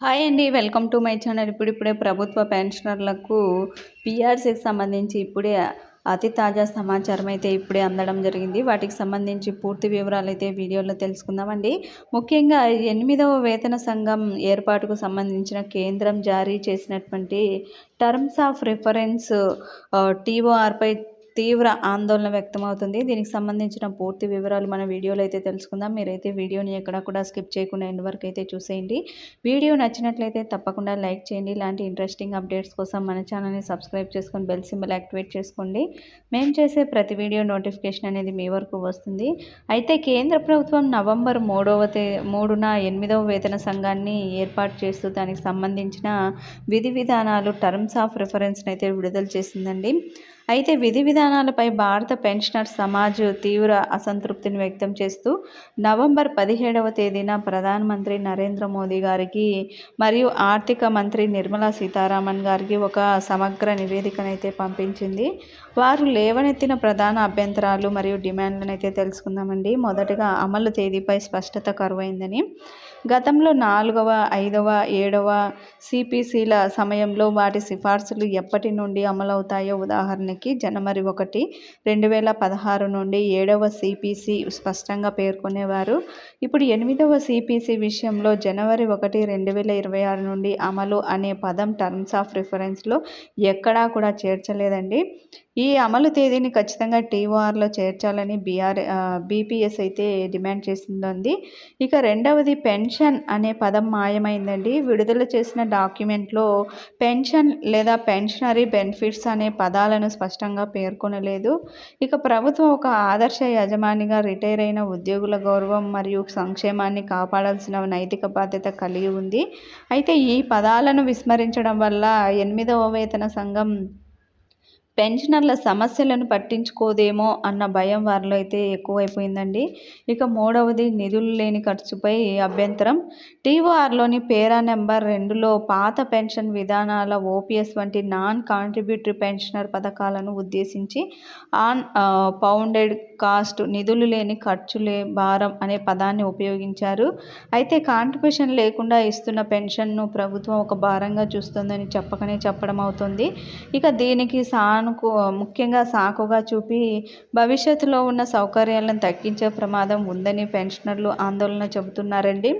Hi అండి welcome to my channel. ఇప్పుడిప్పుడే ప్రభుత్వ పెన్షనర్లకు పిఆర్సీకి సంబంధించి ఇప్పుడే అతి తాజా సమాచారం అయితే ఇప్పుడే అందడం జరిగింది. వాటికి సంబంధించి పూర్తి వివరాలు అయితే వీడియోలో తెలుసుకుందామండి. ముఖ్యంగా ఎనిమిదవ వేతన సంఘం ఏర్పాటుకు సంబంధించిన కేంద్రం జారీ చేసినటువంటి టర్మ్స్ ఆఫ్ రిఫరెన్స్ టీఓఆర్పై తీవ్ర ఆందోళన వ్యక్తమవుతుంది. దీనికి సంబంధించిన పూర్తి వివరాలు మన వీడియోలో అయితే తెలుసుకుందాం. మీరైతే వీడియోని ఎక్కడ కూడా స్కిప్ చేయకుండా ఎండ్ వరకు అయితే చూసేయండి. వీడియో నచ్చినట్లయితే తప్పకుండా లైక్ చేయండి. ఇలాంటి ఇంట్రెస్టింగ్ అప్డేట్స్ కోసం మన ఛానల్ని సబ్స్క్రైబ్ చేసుకొని బెల్ సింబల్ యాక్టివేట్ చేసుకోండి. మేము చేసే ప్రతి వీడియో నోటిఫికేషన్ అనేది మీ వరకు వస్తుంది. అయితే కేంద్ర ప్రభుత్వం నవంబర్ మూడవ తే మూడున ఎనిమిదవ వేతన సంఘాన్ని ఏర్పాటు చేస్తూ దానికి సంబంధించిన విధి విధానాలు టర్మ్స్ ఆఫ్ రిఫరెన్స్ని అయితే విడుదల చేసిందండి. అయితే విధి విధానాలపై భారత పెన్షనర్ సమాజ్ తీవ్ర అసంతృప్తిని వ్యక్తం చేస్తూ నవంబర్ పదిహేడవ తేదీన ప్రధానమంత్రి నరేంద్ర మోదీ గారికి మరియు ఆర్థిక మంత్రి నిర్మలా సీతారామన్ గారికి ఒక సమగ్ర నివేదికనైతే పంపించింది. వారు లేవనెత్తిన ప్రధాన అభ్యంతరాలు మరియు డిమాండ్లను అయితే తెలుసుకుందామండి. మొదటగా అమలు తేదీపై స్పష్టత కరువైందని. గతంలో నాలుగవ ఐదవ ఏడవ సిపిసిల సమయంలో వాటి సిఫార్సులు ఎప్పటి నుండి అమలవుతాయో ఉదాహరణకి జనవరి ఒకటి రెండు వేల పదహారు నుండి ఏడవ సిపిసి స్పష్టంగా పేర్కొనేవారు. ఇప్పుడు ఎనిమిదవ సిపిసి విషయంలో జనవరి ఒకటి రెండు వేల ఇరవై ఆరు నుండి అమలు అనే పదం టర్మ్స్ ఆఫ్ రిఫరెన్స్లో ఎక్కడా కూడా చేర్చలేదండి. ఈ అమలు తేదీని ఖచ్చితంగా టీఓఆర్లో చేర్చాలని బీఆర్ బీపీఎస్ అయితే డిమాండ్ చేసిందండి. ఇక రెండవది పెన్షన్ అనే పదం మాయమైందండి. విడుదల చేసిన డాక్యుమెంట్లో పెన్షన్ లేదా పెన్షనరీ బెనిఫిట్స్ అనే పదాలను స్పష్టంగా పేర్కొనలేదు. ఇక ప్రభుత్వం ఒక ఆదర్శ యజమానిగా రిటైర్ అయిన ఉద్యోగుల గౌరవం మరియు సంక్షేమాన్ని కాపాడాల్సిన నైతిక బాధ్యత కలిగి ఉంది. అయితే ఈ పదాలను విస్మరించడం వల్ల ఎనిమిదవ వేతన సంఘం పెన్షనర్ల సమస్యలను పట్టించుకోదేమో అన్న భయం వారిలో అయితే ఎక్కువైపోయిందండి. ఇక మూడవది నిధులు లేని ఖర్చుపై అభ్యంతరం. టీఓఆర్లోని పేరా నెంబర్ రెండులో పాత పెన్షన్ విధానాల ఓపీఎస్ వంటి నాన్ కాంట్రిబ్యూటరీ పెన్షనర్ పథకాలను ఉద్దేశించి ఆన్ పౌండెడ్ కాస్ట్ నిధులు లేని ఖర్చులే భారం అనే పదాన్ని ఉపయోగించారు. అయితే కాంట్రిబ్యూషన్ లేకుండా ఇస్తున్న పెన్షన్ను ప్రభుత్వం ఒక భారంగా చూస్తుందని చెప్పకనే చెప్పడం అవుతుంది ఇక దీనికి సాన్ సానుకు ముఖ్యంగా సాకుగా చూపి భవిష్యత్తులో ఉన్న సౌకర్యాలను తగ్గించే ప్రమాదం ఉందని పెన్షనర్లు ఆందోళన చెబుతున్నారండి.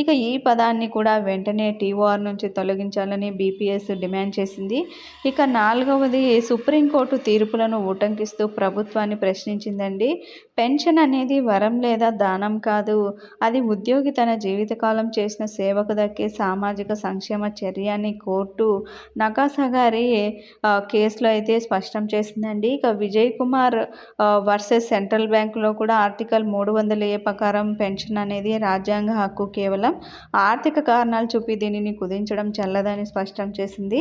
ఇక ఈ పదాన్ని కూడా వెంటనే టీఓఆర్ నుంచి తొలగించాలని బీపీఎస్ డిమాండ్ చేసింది. ఇక నాలుగవది సుప్రీంకోర్టు తీర్పులను ఉటంకిస్తూ ప్రభుత్వాన్ని ప్రశ్నించిందండి. పెన్షన్ అనేది వరం లేదా దానం కాదు. అది ఉద్యోగి తన జీవితకాలం చేసిన సేవకు దక్కే సామాజిక సంక్షేమ చర్య అని కోర్టు నకాసా గారి కేసులో అయితే స్పష్టం చేసిందండి. ఇక విజయ్ కుమార్ వర్సెస్ సెంట్రల్ బ్యాంకులో కూడా ఆర్టికల్ మూడు వందల ఏ ప్రకారం పెన్షన్ అనేది రాజ్యాంగ హక్కు కేవలం ఆర్థిక కారణాలు చూపి దీనిని కుదించడం చల్లదని స్పష్టం చేసింది.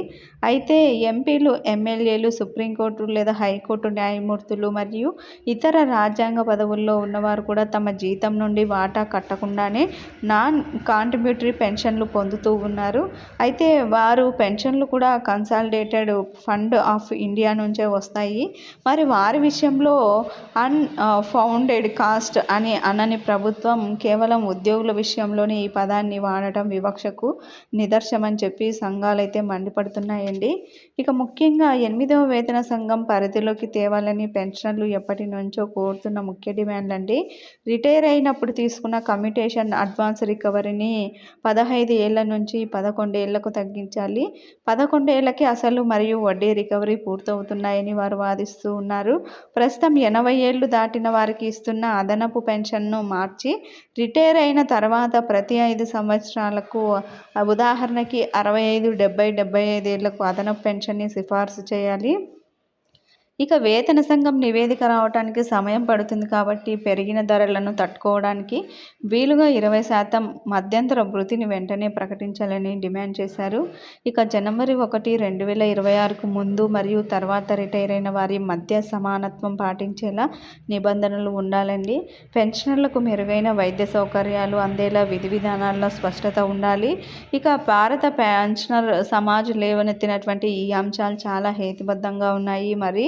అయితే ఎంపీలు ఎమ్మెల్యేలు సుప్రీంకోర్టు లేదా హైకోర్టు న్యాయమూర్తులు మరియు ఇతర రాజ్యాంగ పదవుల్లో ఉన్నవారు కూడా తమ జీతం నుండి వాటా కట్టకుండానే నాన్ కాంట్రిబ్యూటరీ పెన్షన్లు పొందుతూ ఉన్నారు. అయితే వారు పెన్షన్లు కూడా కన్సాలిడేటెడ్ ఫండ్ ఆఫ్ ఇండియా నుంచే వస్తాయి. మరి వారి విషయంలో అన్ ఫౌండెడ్ కాస్ట్ అని అనని ప్రభుత్వం కేవలం ఉద్యోగుల విషయంలోనే ఈ పదాన్ని వాడటం వివక్షకు నిదర్శనమని చెప్పి సంఘాలైతే మండిపడుతున్నాయండి. ఇక ముఖ్యంగా ఎనిమిదవ వేతన సంఘం పరిధిలోకి తేవాలని పెన్షన్లు ఎప్పటి నుంచో కోరుతున్న ముఖ్య డిమాండ్ అండి రిటైర్ అయినప్పుడు తీసుకున్న కమ్యూటేషన్ అడ్వాన్స్ రికవరీని పదహైదు ఏళ్ళ నుంచి పదకొండేళ్ళకు తగ్గించాలి. పదకొండేళ్ళకి అసలు మరియు వడ్డీ రికవరీ పూర్తవు అవుతున్నాయని వారు వాదిస్తూ ఉన్నారు. ప్రస్తుతం ఎనభై ఏళ్ళు దాటిన వారికి ఇస్తున్న అదనపు పెన్షన్ను మార్చి రిటైర్ అయిన తర్వాత ప్రతి ఐదు సంవత్సరాలకు ఉదాహరణకి అరవై ఐదు డెబ్బై డెబ్బై ఐదేళ్ళకు అదనపు పెన్షన్ని సిఫార్సు చేయాలి. ఇక వేతన సంఘం నివేదిక రావడానికి సమయం పడుతుంది కాబట్టి పెరిగిన ధరలను తట్టుకోవడానికి వీలుగా ఇరవై శాతం మధ్యంతర వృత్తిని వెంటనే ప్రకటించాలని డిమాండ్ చేశారు. ఇక జనవరి ఒకటి రెండు వేల ఇరవై ఆరుకు ముందు మరియు తర్వాత రిటైర్ అయిన వారి మధ్య సమానత్వం పాటించేలా నిబంధనలు ఉండాలండి. పెన్షనర్లకు మెరుగైన వైద్య సౌకర్యాలు అందేలా విధి విధానాల్లో స్పష్టత ఉండాలి. ఇక భారత పెన్షనర్ సమాజ్ లేవనెత్తినటువంటి ఈ అంశాలు చాలా హేతుబద్ధంగా ఉన్నాయి. మరి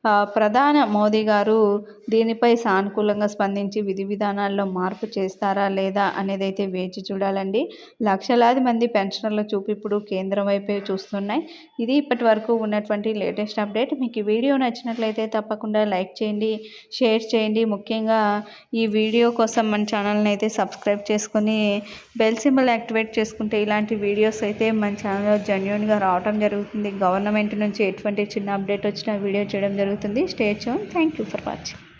ప్రధాన మోదీ గారు దీనిపై సానుకూలంగా స్పందించి విధి విధానాల్లో మార్పు చేస్తారా లేదా అనేది అయితే వేచి చూడాలండి. లక్షలాది మంది పెన్షనర్ల చూపు ఇప్పుడు కేంద్రం వైపే చూస్తున్నాయి. ఇది ఇప్పటి వరకు ఉన్నటువంటి లేటెస్ట్ అప్డేట్. మీకు ఈ వీడియో నచ్చినట్లయితే తప్పకుండా లైక్ చేయండి షేర్ చేయండి. ముఖ్యంగా ఈ వీడియో కోసం మన ఛానల్ని అయితే సబ్స్క్రైబ్ చేసుకొని బెల్ సింబల్ యాక్టివేట్ చేసుకుంటే ఇలాంటి వీడియోస్ అయితే మన ఛానల్లో జెన్యున్గా రావడం జరుగుతుంది. గవర్నమెంట్ నుంచి ఎటువంటి చిన్న అప్డేట్ వచ్చినా వీడియో చేయడం జరుగుతుంది. స్టే చూన్ థ్యాంక్ యూ ఫర్ వాచింగ్